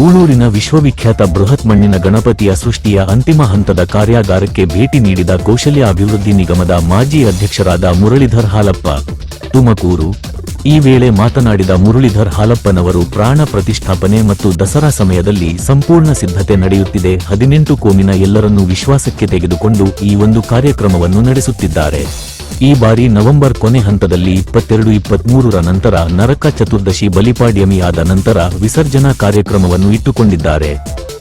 ಗೂಳೂರಿನ ವಿಶ್ವವಿಖ್ಯಾತ ಬೃಹತ್ ಮಣ್ಣಿನ ಗಣಪತಿಯ ಸೃಷ್ಟಿಯ ಅಂತಿಮ ಹಂತದ ಕಾರ್ಯಾಗಾರಕ್ಕೆ ಭೇಟಿ ನೀಡಿದ ಕೌಶಲ್ಯ ಅಭಿವೃದ್ಧಿ ನಿಗಮದ ಮಾಜಿ ಅಧ್ಯಕ್ಷರಾದ ಮುರಳೀಧರ್ ಹಾಲಪ್ಪ, ತುಮಕೂರು. ಈ ವೇಳೆ ಮಾತನಾಡಿದ ಮುರಳೀಧರ್ ಹಾಲಪ್ಪನವರು, ಪ್ರಾಣ ಪ್ರತಿಷ್ಠಾಪನೆ ಮತ್ತು ದಸರಾ ಸಮಯದಲ್ಲಿ ಸಂಪೂರ್ಣ ಸಿದ್ಧತೆ ನಡೆಯುತ್ತಿದೆ. ಹದಿನೆಂಟು ಕೋಮಿನ ಎಲ್ಲರನ್ನೂ ವಿಶ್ವಾಸಕ್ಕೆ ತೆಗೆದುಕೊಂಡು ಈ ಒಂದು ಕಾರ್ಯಕ್ರಮವನ್ನು ನಡೆಸುತ್ತಿದ್ದಾರೆ. ಈ ಬಾರಿ ನವೆಂಬರ್ ಕೊನೆ ಹಂತದಲ್ಲಿ ಇಪ್ಪತ್ತೆರಡು, ಇಪ್ಪತ್ಮೂರರ ನಂತರ ನರಕ ಚತುರ್ದಶಿ ಬಲಿಪಾಡ್ಯಮಿಯಾದ ನಂತರ ವಿಸರ್ಜನಾ ಕಾರ್ಯಕ್ರಮವನ್ನು ಇಟ್ಟುಕೊಂಡಿದ್ದಾರೆ.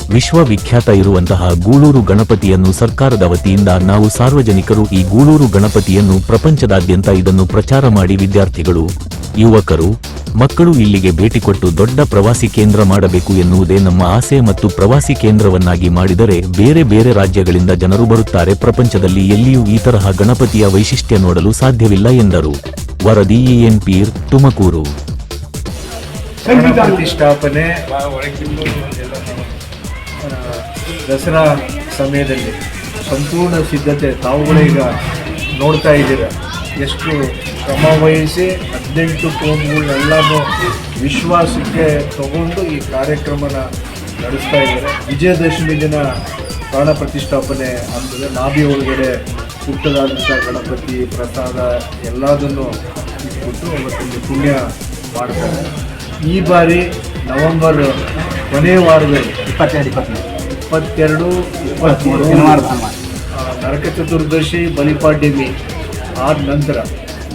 ವಿಶ್ವವಿಖ್ಯಾತ ಇರುವಂತಹ ಗೂಳೂರು ಗಣಪತಿಯನ್ನು ಸರ್ಕಾರದ ವತಿಯಿಂದ ನಾವು ಸಾರ್ವಜನಿಕರು ಈ ಗೂಳೂರು ಗಣಪತಿಯನ್ನು ಪ್ರಪಂಚದಾದ್ಯಂತ ಇದನ್ನು ಪ್ರಚಾರ ಮಾಡಿ ವಿದ್ಯಾರ್ಥಿಗಳು, ಯುವಕರು ಮಕ್ಕಳು ಇಲ್ಲಿಗೆ ಭೇಟಿ ಕೊಟ್ಟು ದೊಡ್ಡ ಪ್ರವಾಸಿ ಕೇಂದ್ರ ಮಾಡಬೇಕು ಎನ್ನುವುದೇ ನಮ್ಮ ಆಸೆ ಮತ್ತು ಪ್ರವಾಸಿ ಕೇಂದ್ರವನ್ನಾಗಿ ಮಾಡಿದರೆ ಬೇರೆ ಬೇರೆ ರಾಜ್ಯಗಳಿಂದ ಜನರು ಬರುತ್ತಾರೆ. ಪ್ರಪಂಚದಲ್ಲಿ ಎಲ್ಲಿಯೂ ಈ ತರಹ ಗಣಪತಿಯ ವೈಶಿಷ್ಟ್ಯ ನೋಡಲು ಸಾಧ್ಯವಿಲ್ಲ ಎಂದರು. ವರದಿ ಎನ್ ಪೀರ್, ತುಮಕೂರು. ಪ್ರತಿಷ್ಠಾಪನೆ ದಸರಾ ಸಮಯದಲ್ಲಿ ಸಂಪೂರ್ಣ ಸಿದ್ಧತೆ ತಾವುಗಳೇ ಈಗ ನೋಡ್ತಾ ಇದ್ದೀರ? ಎಷ್ಟು ಶ್ರಮ ವಹಿಸಿ ಹದಿನೆಂಟು ಕೋಮ್ಗಳನ್ನೆಲ್ಲನೂ ವಿಶ್ವಾಸಕ್ಕೆ ತಗೊಂಡು ಈ ಕಾರ್ಯಕ್ರಮನ ನಡೆಸ್ತಾ ಇದ್ದಾರೆ. ವಿಜಯದಶಮಿ ದಿನ ಪ್ರಾಣ ಪ್ರತಿಷ್ಠಾಪನೆ ಆಗ್ತದೆ. ನಾಭಿ ಒಳಗಡೆ ಹುಟ್ಟದಾದಂಥ ಗಣಪತಿ ಪ್ರಸಾದ ಎಲ್ಲದನ್ನು ಇಟ್ಬಿಟ್ಟು ಅವತ್ತೊಂದು ಪುಣ್ಯ ಮಾಡ್ತಾರೆ ಈ ಬಾರಿ ನವೆಂಬರ್ ಕೊನೆಯ ವಾರದಲ್ಲಿ ಇಪ್ಪತ್ತೆರಡು ಇಪ್ಪತ್ತ್ಮೂರು ಇಪ್ಪತ್ತೆರಡು ಇಪ್ಪತ್ತ್ಮೂರು ನರಕ ಚತುರ್ದಶಿ ಬಲಿಪಾಡ್ಯಮಿ ಆದ ನಂತರ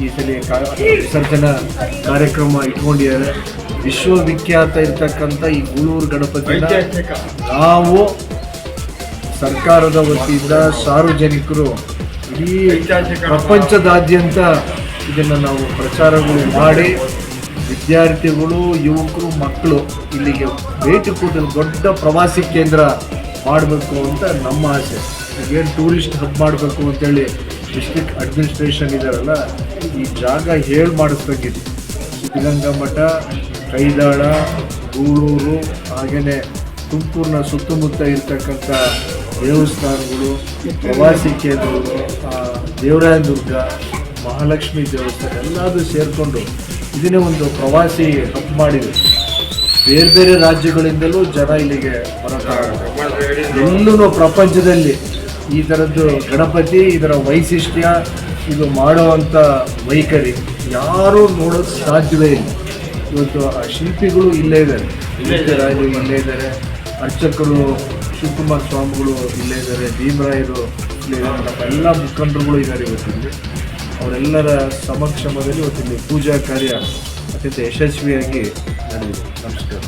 ಈ ಸಲ ವಿಸರ್ಜನಾ ಕಾರ್ಯಕ್ರಮ ಇಟ್ಕೊಂಡಿದ್ದಾರೆ. ವಿಶ್ವವಿಖ್ಯಾತ ಇರ್ತಕ್ಕಂಥ ಈ ಗುಳೂರು ಗಣಪತಿ ನಾವು ಸರ್ಕಾರದ ವತಿಯಿಂದ ಸಾರ್ವಜನಿಕರು ಇಡೀ ಪ್ರಪಂಚದಾದ್ಯಂತ ಇದನ್ನು ನಾವು ಪ್ರಚಾರಗಳು ಮಾಡಿ ವಿದ್ಯಾರ್ಥಿಗಳು ಯುವಕರು ಮಕ್ಕಳು ಇಲ್ಲಿಗೆ ಭೇಟಿ ಕೊಟ್ಟು ದೊಡ್ಡ ಪ್ರವಾಸಿ ಕೇಂದ್ರ ಮಾಡಬೇಕು ಅಂತ ನಮ್ಮ ಆಸೆ. ಈಗೇನು ಟೂರಿಸ್ಟ್ ಹಬ್ ಮಾಡಬೇಕು ಅಂತೇಳಿ ಡಿಸ್ಟ್ರಿಕ್ಟ್ ಅಡ್ಮಿನಿಸ್ಟ್ರೇಷನ್ ಇದಾರಲ್ಲ, ಈ ಜಾಗ ಹೇಳಿ ಮಾಡಿಸ್ಬೇಕಿದೆ ಸಿದ್ಧಗಂಗಾ ಕೈದಾಳ, ಗೂಳೂರು ಹಾಗೆಯೇ ತುಮಕೂರಿನ ಸುತ್ತಮುತ್ತ ಇರ್ತಕ್ಕಂಥ ದೇವಸ್ಥಾನಗಳು, ಪ್ರವಾಸಿ ಕೇಂದ್ರಗಳು ದೇವರಾಯ ದುರ್ಗ ಮಹಾಲಕ್ಷ್ಮಿ ದೇವಸ್ಥಾನ ಎಲ್ಲದೂ ಸೇರಿಕೊಂಡು ಇದನ್ನೇ ಒಂದು ಪ್ರವಾಸಿ ಹಬ್ ಮಾಡಿದೆ. ಬೇರೆ ಬೇರೆ ರಾಜ್ಯಗಳಿಂದಲೂ ಜನ ಇಲ್ಲಿಗೆ ಬರಕ್ಕಾಗುತ್ತೆ ಎಲ್ಲೂ ಪ್ರಪಂಚದಲ್ಲಿ ಈ ಥರದ್ದು ಗಣಪತಿ ಇದರ ವೈಶಿಷ್ಟ್ಯ ಇದು ಮಾಡುವಂಥ ವೈಖರಿ ಯಾರೂ ನೋಡೋಕ್ಕೆ ಸಾಧ್ಯವೇ ಇಲ್ಲ. ಇವತ್ತು ಆ ಶಿಲ್ಪಿಗಳು ಇಲ್ಲೇ ಇದ್ದಾರೆ. ರಾಜು ಇಲ್ಲೇ ಇದ್ದಾರೆ. ಅರ್ಚಕರು ಶಿವಕುಮಾರ್ ಸ್ವಾಮಿಗಳು ಇಲ್ಲೇ ಇದ್ದಾರೆ. ಭೀಮರಾಯರು ಇಲ್ಲೇ ಇದ್ದಾರೆ. ನಮ್ಮ ಎಲ್ಲ ಮುಖಂಡರುಗಳು ಇದ್ದಾರೆ ಇವತ್ತಿಲ್ಲಿ ಅವರೆಲ್ಲರ ಸಮಕ್ಷಮದಲ್ಲಿ ಇವತ್ತಿಲ್ಲಿ ಪೂಜಾ ಕಾರ್ಯ ಅತ್ಯಂತ ಯಶಸ್ವಿಯಾಗಿ ನಡೆದಿದೆ. ನಮಸ್ಕಾರ.